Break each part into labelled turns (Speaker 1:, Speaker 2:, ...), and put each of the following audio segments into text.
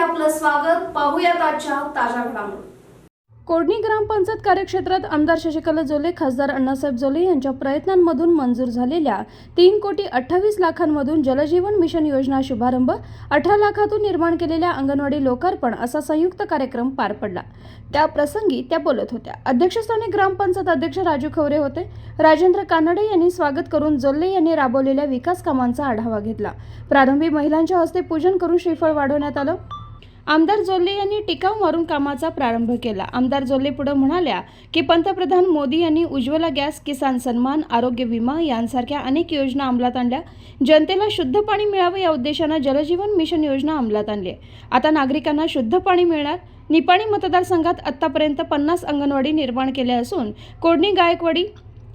Speaker 1: स्वागत. पाहूयात आजच्या ताज्या घडामोडी.
Speaker 2: कोडणी ग्रामपंचायत कार्यक्षेत्रात आमदार शशिकला जोले खासदार अण्णासाहेब जोले यांच्या प्रयत्नांमधून मंजूर झालेल्या तीन कोटी अठ्ठावीस लाखांमधून जलजीवन मिशन योजना शुभारंभ अठरा लाखातून निर्माण केलेल्या अंगणवाडी लोकार्पण असा संयुक्त कार्यक्रम पार पडला. त्या प्रसंगी त्या बोलत होत्या. अध्यक्षस्थानी ग्रामपंचायत अध्यक्ष राजू खवरे होते. राजेंद्र कानडे यांनी स्वागत करून जोल्ले यांनी राबवलेल्या विकास कामांचा आढावा घेतला. प्रारंभी महिलांच्या हस्ते पूजन करून श्रीफळ वाढवण्यात आलं. आमदार जोल्ले यांनी टिकाव मारून कामाचा प्रारंभ केला. आमदार जोल्ले पुढे म्हणाल्या की पंतप्रधान मोदी यांनी उज्ज्वला गॅस किसान सन्मान आरोग्य विमा यांसारख्या अनेक योजना अंमलात आणल्या. जनतेला शुद्ध पाणी मिळावं या उद्देशानं जलजीवन मिशन योजना अंमलात आणली. आता नागरिकांना शुद्ध पाणी मिळणार? निपाणी मतदारसंघात आत्तापर्यंत पन्नास अंगणवाडी निर्माण केल्या असून कोडणी गायकवाडी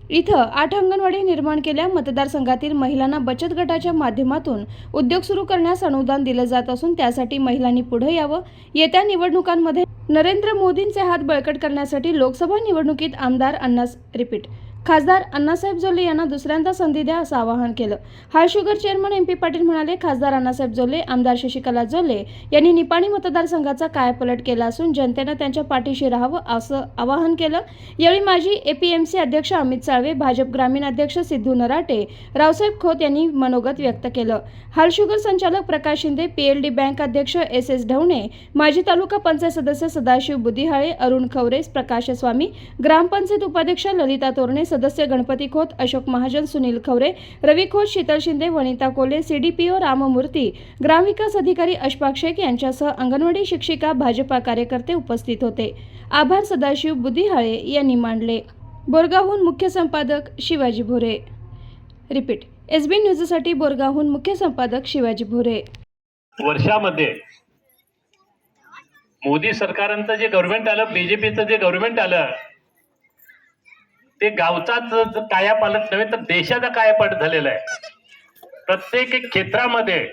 Speaker 2: इथं आठ अंगणवाडी निर्माण केल्या मतदारसंघातील महिलांना बचत गटाच्या माध्यमातून उद्योग सुरू करण्यास अनुदान दिलं जात असून त्यासाठी महिलांनी पुढे यावं. येत्या निवडणुकांमध्ये नरेंद्र मोदींचे हात बळकट करण्यासाठी लोकसभा निवडणुकीत आमदार अण्णास रिपीट खासदार अण्णासाहेब जोले यांना दुसऱ्यांदा संधी द्या असं आवाहन केलं. High sugar chairman M P Patil म्हणाले खासदार अण्णासाहेब जोले आमदार शशिकला जोले यांनी निपाणी मतदारसंघाचा कायापलट केला असून जनतेनं त्यांच्या पाठीशी राहावं असं आवाहन केलं. यावेळी माजी एपीएमसी अध्यक्ष अमित साळवे भाजप ग्रामीण अध्यक्ष सिद्धू नराटे रावसाहेब खोत यांनी मनोगत व्यक्त केलं. हाल शुगर संचालक प्रकाश शिंदे पीएलडी बँक अध्यक्ष एस एस ढवणे माजी तालुका पंचायत सदस्य सदाशिव बुदिहाळे अरुण खवरे प्रकाश स्वामी ग्रामपंचायत उपाध्यक्ष ललिता तोरणे सदस्य गणपती खोत अशोक महाजन सुनील खवरे रवी खोत शीतल शिंदे वनिता कोले सीडीपीओ राममूर्ती ग्रामविकास अधिकारी अशफाक शेख यांच्यासह अंगणवाडी शिक्षिका भाजपा कार्यकर्ते उपस्थित होते. आभार सदाशिव बुद्धिहाळे यांनी मांडले. बोरगावहून मुख्य संपादक Shivaji Bhore. Repeat S B न्यूजसाठी बोरगावहून मुख्य संपादक शिवाजी भोरे.
Speaker 3: वर्षामध्ये मोदी सरकारांचं जे गव्हर्नमेंट आलं बीजेपीचं जे गव्हर्नमेंट आलं ते गावचाच कायापालट नव्हे तर देशाचा कायापालट झालेला आहे. प्रत्येक एक क्षेत्रामध्ये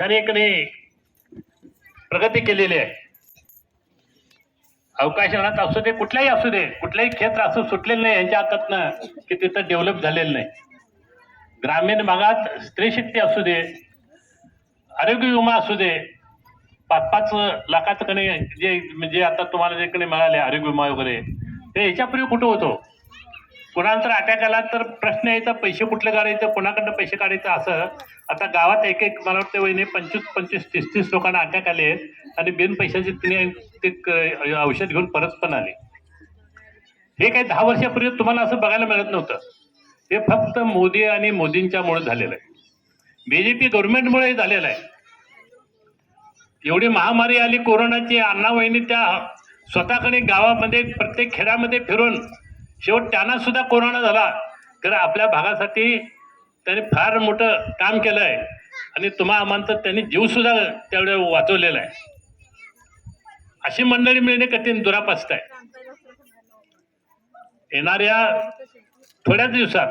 Speaker 3: त्याने प्रगती केलेली आहे. अवकाशात असू दे कुठल्याही असू दे कुठल्याही क्षेत्र असू सुटलेलं नाही यांच्या हातातनं की तिथं डेव्हलप झालेलं नाही. ग्रामीण भागात स्त्री शक्ती असू दे आरोग्य विमा असू दे पाच पाच लाखाचं कणे जे म्हणजे आता तुम्हाला जे कडे मिळाले आरोग्य विमा वगैरे ते याच्यापूर्वी कुठं होतो? कुणाला तर अटॅक आला तर प्रश्न यायचा पैसे कुठले काढायचं कोणाकडनं पैसे काढायचं असं. आता गावात एक एक मला वाटतं वहिनी पंचवीस पंचवीस तीस तीस लोकांना अटॅक आले आणि बिन पैशाचे तिने ते क- औषध घेऊन परत पण आले. हे काही दहा वर्षापूर्वी तुम्हाला असं बघायला मिळत नव्हतं. हे फक्त मोदी आणि मोदींच्यामुळे झालेलं आहे. बी जे पी गव्हर्नमेंटमुळे झालेलं आहे. एवढी महामारी आली कोरोनाची अण्णावहिनी त्या स्वतःकडे गावामध्ये प्रत्येक खेड्यामध्ये फिरून शेवट त्यांना सुद्धा कोरोना झाला. तर आपल्या भागासाठी त्यांनी फार मोठं काम केलं आहे. आणि तुम्हा आम्हाला त्यांनी जीवसुद्धा त्यावेळे वाचवलेला आहे. अशी मंडळी मिळणे कठीण दुरापास्त आहे. येणाऱ्या थोड्याच दिवसात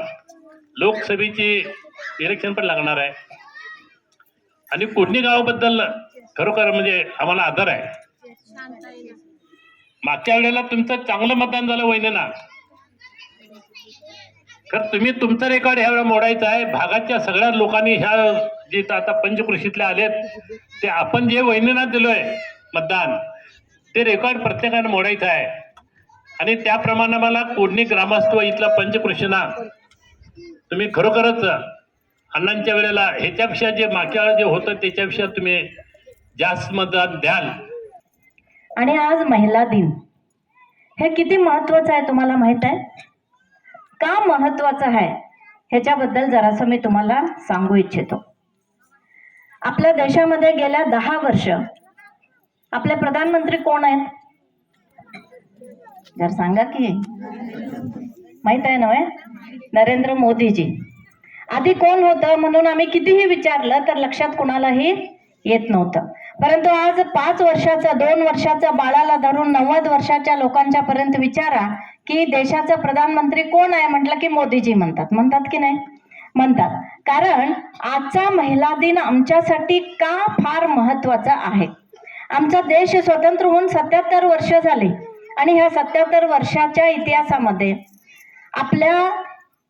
Speaker 3: लोकसभेची इलेक्शन पण लागणार आहे. आणि कुडणी गावाबद्दल खरोखर म्हणजे आम्हाला आदर आहे. मागच्या वेळेला तुमचं चांगलं मतदान झालं वहिनीना तर तुम्ही तुमचं रेकॉर्ड ह्या वेळेला मोडायचं आहे. भागाच्या सगळ्या लोकांनी ह्या जे आता पंचकृषीतले आलेत ते आपण जे वहिनीना दिलोय मतदान ते रेकॉर्ड प्रत्येकानं मोडायचं आहे. आणि त्याप्रमाणे मला कोडणी ग्रामस्थ व इथला पंचकृषीना तुम्ही खरोखरच अण्णांच्या वेळेला ह्याच्यापेक्षा जे मागच्या जे होतं त्याच्यापेक्षा तुम्ही जास्त मतदान द्याल.
Speaker 4: आणि आज महिला दिन. हे किती महत्वाचं आहे तुम्हाला माहीत आहे? का महत्वाचं आहे? ह्याच्याबद्दल जरासं मी तुम्हाला सांगू इच्छितो. आपल्या देशामध्ये गेल्या दहा वर्ष आपले प्रधानमंत्री कोण आहेत? जर सांगा की. माहीत आहे नव्हे नरेंद्र मोदीजी. आधी कोण होतं? म्हणून आम्ही कितीही विचारलं तर लक्षात कुणालाही येत नव्हतं. परंतु आज पाच वर्षाचा दोन वर्षाच्या बाळाला धरून नव्वद वर्षाच्या लोकांच्या पर्यंत विचारा की देशाचा प्रधानमंत्री कोण आहे? म्हटलं की मोदीजी म्हणतात. म्हणतात की नाही? म्हणतात. कारण आजचा महिला दिन आमच्यासाठी का फार महत्त्वाचा आहे? आमचा देश स्वतंत्र होऊन सत्याहत्तर वर्ष झाली आणि ह्या सत्याहत्तर वर्षाच्या इतिहासामध्ये आपल्या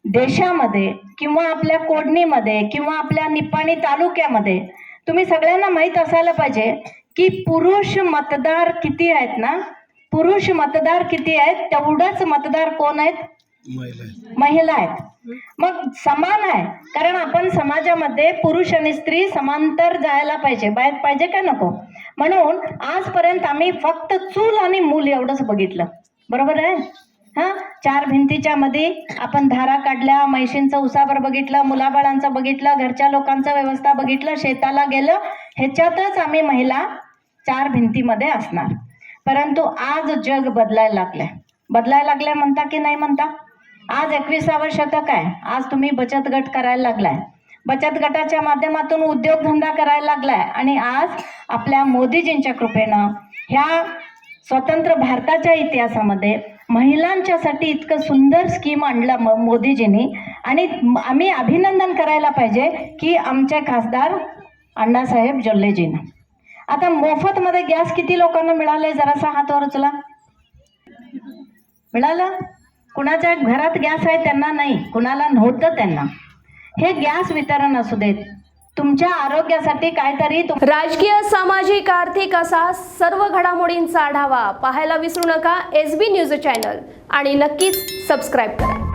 Speaker 4: देशामध्ये किंवा आपल्या कोडणीमध्ये किंवा आपल्या निपाणी तालुक्यामध्ये तुम्ही सगळ्यांना माहीत असायला पाहिजे की पुरुष मतदार किती आहेत ना? पुरुष मतदार किती आहेत? तेवढंच मतदार कोण आहेत? महिला आहेत. मग समान आहे. कारण आपण समाजामध्ये पुरुष आणि स्त्री समांतर जायला पाहिजे. बाहेर पाहिजे का नको? म्हणून आजपर्यंत आम्ही फक्त चूल आणि मूल एवढंच बघितलं. बरोबर आहे? हा? चार भिंतीच्या मध्ये आपण धारा काढल्या म्हैशींचं उसावर बघितलं मुलाबाळांचं बघितलं घरच्या लोकांचं व्यवस्था बघितलं शेताला गेलं ह्याच्यातच आम्ही महिला चार भिंतीमध्ये असणार. परंतु आज जग बदलायला लागलंय. बदलायला लागलंय म्हणता की नाही म्हणता? आज एकविसावं शतक आहे. आज तुम्ही बचत गट करायला लागलाय. बचत गटाच्या माध्यमातून उद्योगधंदा करायला लागलाय. आणि आज आपल्या मोदीजींच्या कृपेनं ह्या स्वतंत्र भारताच्या इतिहासामध्ये महिलांच्यासाठी इतकं सुंदर स्कीम आणला म मोदीजींनी. आणि आम्ही अभिनंदन करायला पाहिजे की आमचे खासदार अण्णासाहेब जोल्लेजींना. आता मोफतमध्ये गॅस किती लोकांना मिळाले जरासा हातवर उचला. मिळालं? कुणाच्या घरात गॅस आहे त्यांना नाही. कुणाला नव्हतं त्यांना. हे गॅस वितरण असू देत. तुमच्या आरोग्यासाठी काहीतरी तुम
Speaker 2: राजकीय सामाजिक आर्थिक असा सर्व घडामोडींचा आढावा पाहायला विसरू नका. एस बी न्यूज चॅनल आणि नक्कीच सबस्क्राईब करा.